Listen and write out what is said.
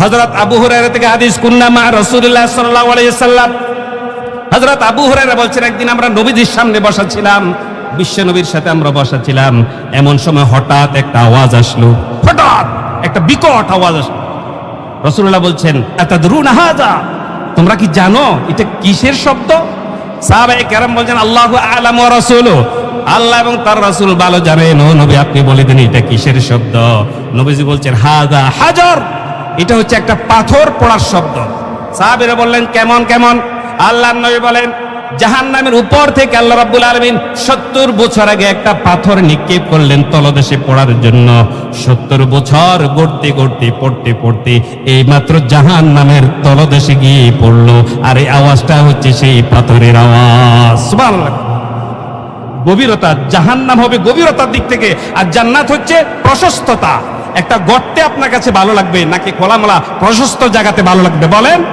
হযরত আবু হুরায়রা থেকে হাদিস, কুন্না মা রাসূলুল্লাহ সাল্লাল্লাহু আলাইহি সাল্লাম হযরত আবু হুরায়রা বলছেন, একদিন আমরা নবীজির সামনে বসা ছিলাম বিশ্ব নবীর সাথে আমরা বসা ছিলাম এমন সময় হঠাৎ একটা আওয়াজ আসলো। হঠাৎ একটা বিকট আওয়াজ আসলো। রসুল্লাহ বলছেন, আতাদরুন হাজা তোমরা কি জানো এটা কিসের শব্দ? সাহাবায়ে কেরাম বলছেন, আল্লাহ আলাম রাসূলু আল্লাহ এবং তার রাসূল ভালো জানেন। ও নবী, আপনি বলে দিন এটা কিসের শব্দ? নবীজি বলছেন হাজা হাজার। এটা হচ্ছে একটা পাথর পড়ার শব্দ। সাহাবীরা বললেন, কেমন কেমন? আল্লাহর নবী বলেন, জাহান্নামের উপর থেকে আল্লাহ রাব্বুল আলামিন সত্তর বছর আগে একটা পাথর নিক্ষেপ করলেন তলদেশে পড়ার জন্য। সত্তর বছর গড়তে গড়তে, পড়তে পড়তে এই মাত্র জাহান নামের তলদেশে গিয়ে পড়ল। আর এই আওয়াজটা হচ্ছে সেই পাথরের আওয়াজ। গভীরতা, জাহান্নাম হবে গভীরতার দিক থেকে। আর জান্নাত হচ্ছে প্রশস্ততা। একটা গর্তে আপনার কাছে ভালো লাগবে, নাকি খোলামেলা প্রশস্ত জায়গাতে ভালো লাগবে? বলেন।